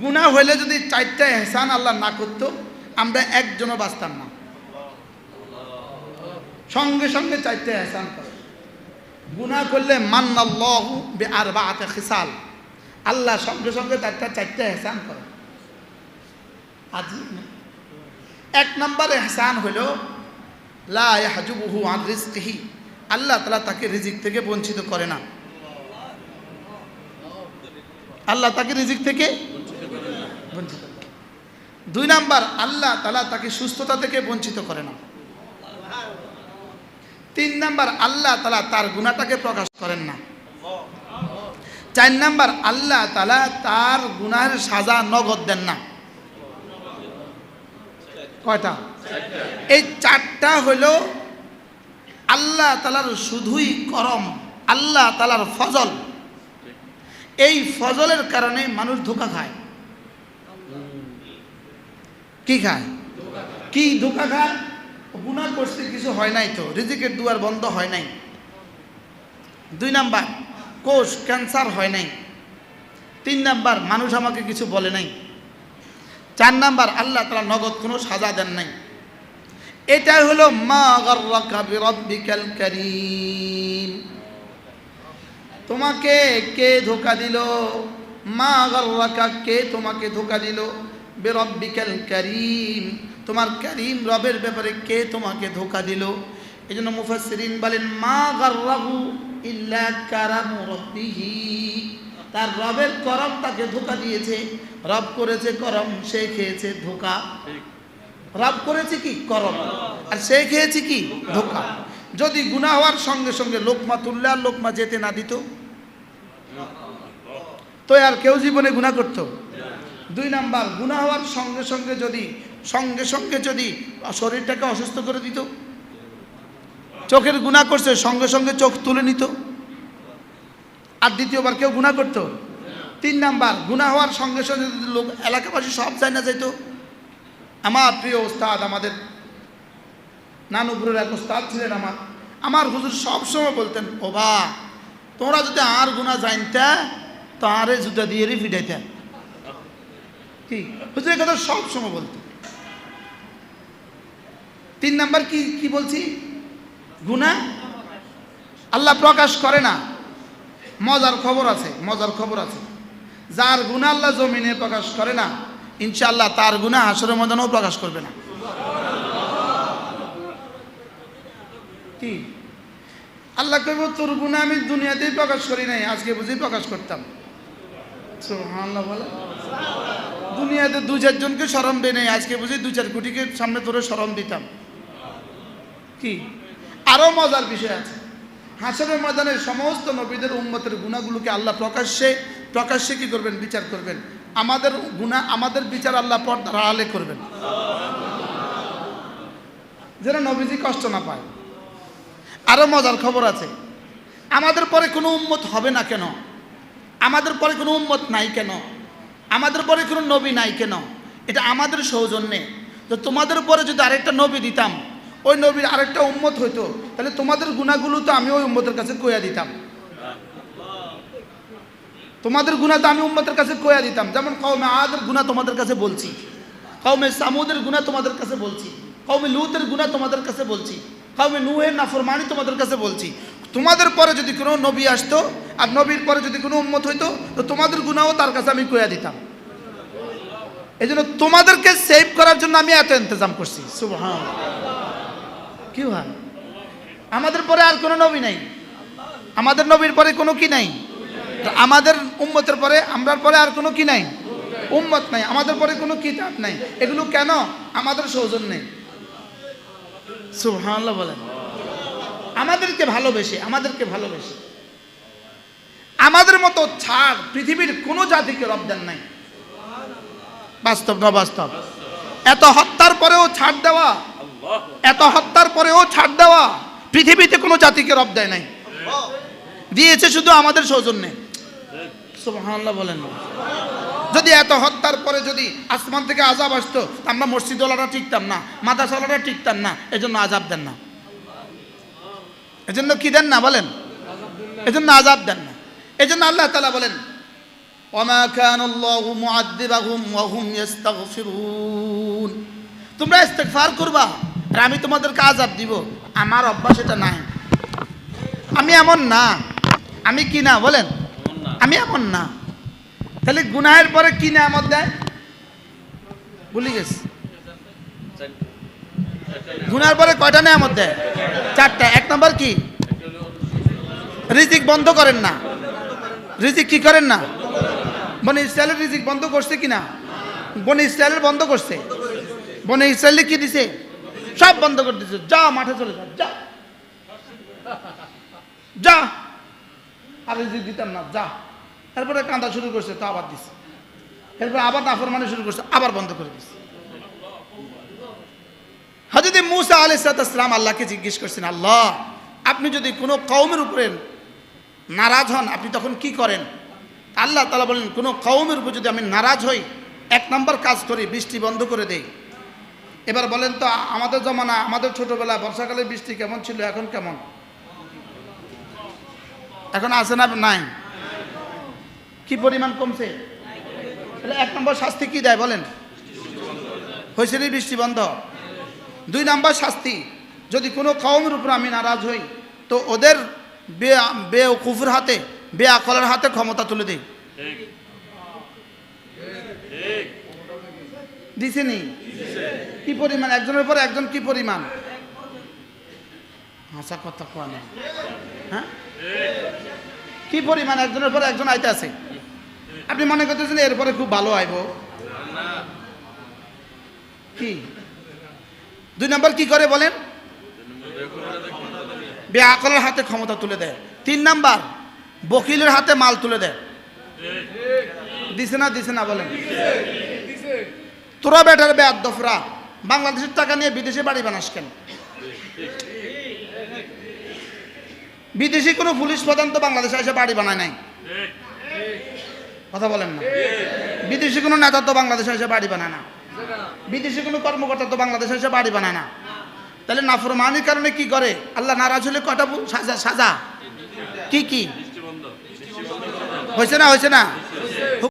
গুণা হইলে যদি চারটা এহসান আল্লাহ না করতো, আমরা একজনও বাঁচতাম না। সঙ্গে সঙ্গে চারটা এহসান করে। গুণা করলে মান্নাল্লাহু বে আর বা খিসাল। আল্লাহ সঙ্গে সঙ্গে চারটা চারটা এহসান করে। আজ এক নম্বর এহসান হলো লা ইয়াহজুবুহু আন রিজকিহি। আল্লাহ তালা তাকে রিজিক থেকে বঞ্চিত করে না। আল্লাহ তাকে রিজিক থেকে বঞ্চিত করে। দুই নাম্বার, আল্লাহ তালা তাকে সুস্থতা থেকে বঞ্চিত করে না। তিন নাম্বার, আল্লাহ তালা তার গুণাটাকে প্রকাশ করেন না। চার নাম্বার, আল্লাহ তালা তার গুনাহের সাজা, নগদ দেন না। কয়টা? এই চারটা হলো আল্লাহ তালার শুধুই করম, আল্লাহ তালার ফজল। এই ফজলের কারণে মানুষ ধোকা খায়। কি খায়? কি ধোকা খায়? গুণা করতে কিছু হয় নাই তো। রিজিকের দুয়ার বন্ধ হয় নাই। দুই নাম্বার, কোষ, ক্যান্সার হয় নাই। তিন নাম্বার, মানুষ আমাকে কিছু বলে নাই। চার নাম্বার, আল্লাহ তারা নগদ কোনো সাজা দেন নাই। এটাই হলো মা তোমাকে কে ধোকা দিল? মা গর্রাকা কে তোমাকে ধোকা দিল? বিরব্বিকাল করিম। তোমার করিম রবের ব্যাপারে কে তোমাকে ধোকা দিল? এই জন্য মুফাসসিরিন বলেন, মা গর্রাহু ইল্লা কারামু রব্বিহি। তার রবের করম তাকে ধোকা দিয়েছে। রব করেছে করম, সে খেয়েছে ধোকা। রব করেছে কি? করম। আর সে খেয়েছে কি? ধোকা। যদি গুনাহ হওয়ার সঙ্গে সঙ্গে লোকমা তুললে আর লোকমা যেতে না দিত? তো আর কেউ জীবনে গুনাহ করতো? দুই নাম্বার, গুনাহ হওয়ার সঙ্গে সঙ্গে যদি, সঙ্গে সঙ্গে যদি শরীরটাকে অসুস্থ করে দিত, চোখের গুনাহ করছে, সঙ্গে সঙ্গে চোখ তুলে নিত। আর দ্বিতীয়বার কেউ গুনাহ করতো? তিন নাম্বার, গুনাহ হওয়ার সঙ্গে সঙ্গে যদি লোক, এলাকাবাসী সব চায় না যাইতো। আমার প্রিয় ওস্তাদ, আমাদের নানুপুরের এক ওস্তাদ ছিলেন আমার। আমার হুজুর সবসময় বলতেন, ও বা তোমরা যদি আর গুণা জানতা, তো আরে জুতা দিয়ে রে ফিটাইতে কি? হুজুর এই কথা সবসময় বলতেন তিন নাম্বার কি কি বলছি? গুণা আল্লাহ প্রকাশ করে না। মজার খবর আছে, মজার খবর আছে। যার গুণা আল্লাহ জমিনে প্রকাশ করে না, ইনশাআল্লাহ তার গুণা হাসরের ময়দানেও প্রকাশ করবে না। কি? আল্লাহ কইব, তোর গুণা আমি দুনিয়াতেই প্রকাশ করি নাই, আজকে বুঝি প্রকাশ করতাম। সুবহানাল্লাহ বলে। দুনিয়াতে দু চারজনকে সরম দেয় নাই। আজকে বুঝি দু চার কোটিকে সামনে ধরে সরম দিতাম। কি? আরও মজার বিষয় আছে। হাসরের ময়দানে সমস্ত নবীদের উন্মতের গুণাগুলোকে আল্লাহ প্রকাশ্যে প্রকাশ্যে কি করবেন? বিচার করবেন। আমাদের গুণা আমাদের বিচার আল্লাহ পর্দার আড়ালে করবেন। যেন নবীজি কষ্ট না পায়। আরও মজার খবর আছে। আমাদের পরে কোনো উন্মত হবে না কেন? আমাদের পরে কোনো উন্মত নাই কেন? আমাদের পরে কোনো নবী নাই কেন? এটা আমাদের সৌজন্যে। তো তোমাদের পরে যদি আরেকটা নবী দিতাম, ওই নবীর আরেকটা উম্মত হইতো, তাহলে তোমাদের গুণাগুলো তো আমি ওই উম্মতের কাছে কইয়া দিতাম। তোমাদের গুণা তো আমি উম্মতের কাছে কইয়া দিতাম। যেমন কৌমে আদের গুণা তোমাদের কাছে বলছি। কৌমে সামুদের গুণা তোমাদের কাছে বলছি। কৌমে লুতের গুণা তোমাদের কাছে বলছি। কৌমে নুহের নাফরমানি তোমাদের কাছে বলছি। তোমাদের পরে যদি কোনো নবী আসতো আর নবীর পরে যদি কোনো উম্মত হইতো, তো তোমাদের গুণাও তার কাছে আমি কইয়া দিতাম। এই জন্য তোমাদেরকে সেভ করার জন্য আমি এত ইন্তজাম করছি। সুবহান। কি হয় আমাদের পরে আর কোনো নবী নাই। আমাদের নবীর পরে কোনো কি নাই? আমাদের উম্মতের পরে, আমরার পরে আর কোনো কি নাই? উম্মত নাই। আমাদের পরে কোনো কিতাব নাই। এগুলো কেন? আমাদের সৌজন্যে। সুবহানাল্লাহ বলেন। আমাদেরকে ভালোবেসে আমাদেরকে ভালোবেসে। আমাদের মতো ছাড় পৃথিবীর কোনো জাতিকে রব দেন নাই। বাস্তব না বাস্তব? এত হত্যার পরেও ছাড় দেওয়া, এত হত্যার পরেও ছাড় দেওয়া পৃথিবীতে কোনো জাতিকে রব দেয় নাই। দিয়েছে শুধু আমাদের সৌজন্যে। বলেন। যদি এত হত্যার পরে যদি আসমান থেকে আজাব আসতো আমরা মসজিদওয়ালারা টিকতাম না মাদাসাওয়ালারা টিকতাম না, এজন্য আজাব দেন না। এজন্য কি দেন না বলেন? এজন্য আজাব দেন এই জন্য আল্লাহ তালা বলেন তোমরা ইস্তেকফার করবা, আর আমি তোমাদেরকে আজাব দিব। আমার অভ্যাস এটা নাই। আমি এমন না। আমি কি না, বলেন? আমি এমন না। তাহলে গুনাহের পরে কি না আমার দেয়? ভুলি গেছি। গুনার পরে কয়টা নেয় আমার দেয়? চারটা। এক নম্বর কি? রিজিক বন্ধ করেন না। রিজিক কি করেন না? বনে ইসরায়েলের রিজিক বন্ধ করছে কি না বনে ইসরায়েলের বন্ধ করছে। বনে ইসরায়েলে কি দিছে? সব বন্ধ করে দিছে। যা মাঠে চলে যা যা। যা। আর রিজিক দিতাম না, যা। এরপরে কান্দা শুরু করছে, তা আবার দিছে। এরপরে আবার নাফরমানি শুরু করছে, আবার বন্ধ করে দিছে। হজরত মুসা আলি সালাম আল্লাহকে জিজ্ঞেস করছেন, আল্লাহ, আপনি যদি কোনো কৌমের উপরে নারাজ হন, আপনি তখন কি করেন? আল্লাহ তালা বলেন, কোনো কৌমের উপর যদি আমি নারাজ হই, এক নম্বর কাজ করি, বৃষ্টি বন্ধ করে দেই। এবার বলেন তো, আমাদের জমানা, আমাদের ছোটবেলা, বর্ষাকালে বৃষ্টি কেমন ছিল, এখন কেমন? এখন আছে না নাই? কি পরিমাণ কমছে? তাহলে এক নম্বর শাস্তি কি দেয় বলেন? হয়েছে রে বৃষ্টি বন্ধ? দুই নম্বর শাস্তি, যদি কোনো কওমের উপর আমি নারাজ হই, তো ওদের বে বে কুফুর হাতে বে আকলের হাতে ক্ষমতা তুলে দিই দিছে নি? কি পরিমাণ? একজনের পর একজন কি পরিমাণ? হাসা কথা কোয়া নেই হ্যাঁ? কি পরিমাণ? একজনের পর একজন আইতে আছে। আপনি মনে করতেছেন এরপরে খুব ভালো আইব? কি? দুই নম্বর কি করে বলেন? বেআকলের হাতে ক্ষমতা তুলে দেয়। তিন নাম্বার, বকিলের হাতে মাল তুলে দেয়। দিছে না দিছে না বলেন। তোরা বেটার বেয়ার দফরা। বাংলাদেশের টাকা নিয়ে বিদেশে বাড়ি বানাস কেন? বিদেশি কোনো পুলিশ প্রধান তো বাংলাদেশে এসে বাড়ি বানায় নাই। কথা বলেন না। বিদেশি কোনো নেতা তো বাংলাদেশে এসে বাড়ি বানায় না। বিদেশি কোনো কর্মকর্তা তো বাংলাদেশে এসে বাড়ি বানায় না। তাহলে নাফরমানির কারণে কি করে? আল্লাহ নারাজ হলে কটা সাজা সাজা? কি কি? হয়েছে না হয়েছে না?